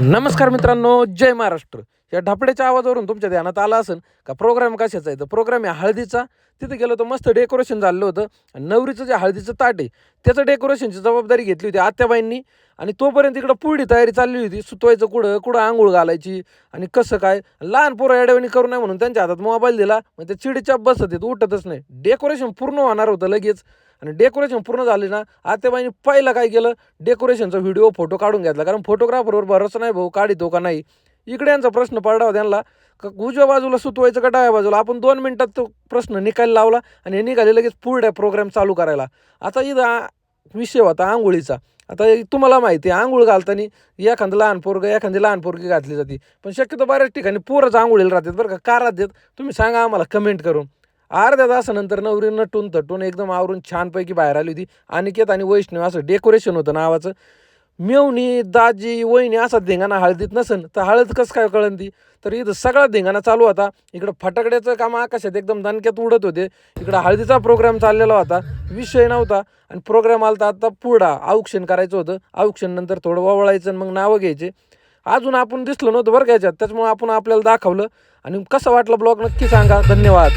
नमस्कार मित्रांनो जय महाराष्ट्र. या ढापड्याच्या आवाजावरून तुमच्या ध्यानात आला असेल का प्रोग्राम कशाचा आहे? तर प्रोग्राम आहे हळदीचा. तिथे गेलो तर मस्त डेकोरेशन झालं होतं. आणि नवरीचं जे हळदीचं ताट आहे त्याचं डेकोरेशनची जबाबदारी घेतली होती आत्याबाईंनी. आणि तोपर्यंत इकडं पुढी तयारी चालली होती. सुतवायचं कुठं कुठं आंघोळ घालायची आणि कसं काय? लहान पोरं अडवणी करू नये म्हणून त्यांच्या हातात मोबाईल दिला. मग ते चिडीच्या बसत येत उठतच नाही. डेकोरेशन पूर्ण होणार होतं लगेच. आणि डेकोरेशन पूर्ण झाले ना आत्याबाईंनी पहिलं काय केलं? डेकोरेशनचा व्हिडिओ फोटो काढून घेतला. कारण फोटोग्राफरवर भरोसा नाही भाऊ काढितो का नाही? इकडे यांचा प्रश्न पडला त्यांना. का उजव्या बाजूला सुतवायचं का डाव्या बाजूला? आपण दोन मिनटात तो प्रश्न निकाल लावला आणि हे निघाले लगेच पुढे प्रोग्राम चालू करायला. आता इथं विषय होता आंघोळीचा. आता तुम्हाला माहिती आहे आंघोळ घालताना एखादं लहान पोरगं एखादी लहान पोरगी घातली जाते. पण शक्यतो बऱ्याच ठिकाणी पोरच आंघोळीला राहतात बरं का का राहतात तुम्ही सांगा आम्हाला कमेंट करून. अर्ध्या तासानंतर नवरी नटून तटून एकदम आवरून छानपैकी बाहेर आली होती. अनिकेत आणि वैष्णव असं डेकोरेशन होतं नावाचं. मेवणी दाजी वहिनी असा धिंगाणा हळदीत नसन तर हळद कसं काय कळन ती? तर इथं सगळा धिंगाणा चालू होता. इकडं फटाकड्याचं काम आकाशात एकदम दणक्यात उडत होते. इकडं हळदीचा प्रोग्राम चाललेला होता. विषय नव्हता. आणि प्रोग्राम आला तर आता पुढा औक्षण करायचं होतं. औक्षण नंतर थोडं वळायचं आणि मग नावं घ्यायचे. अजून आपण दिसलो नव्हतं बरं घ्यायच्यात त्याच्यामुळे आपण आपल्याला दाखवलं. आणि कसं वाटलं ब्लॉग नक्की सांगा. धन्यवाद.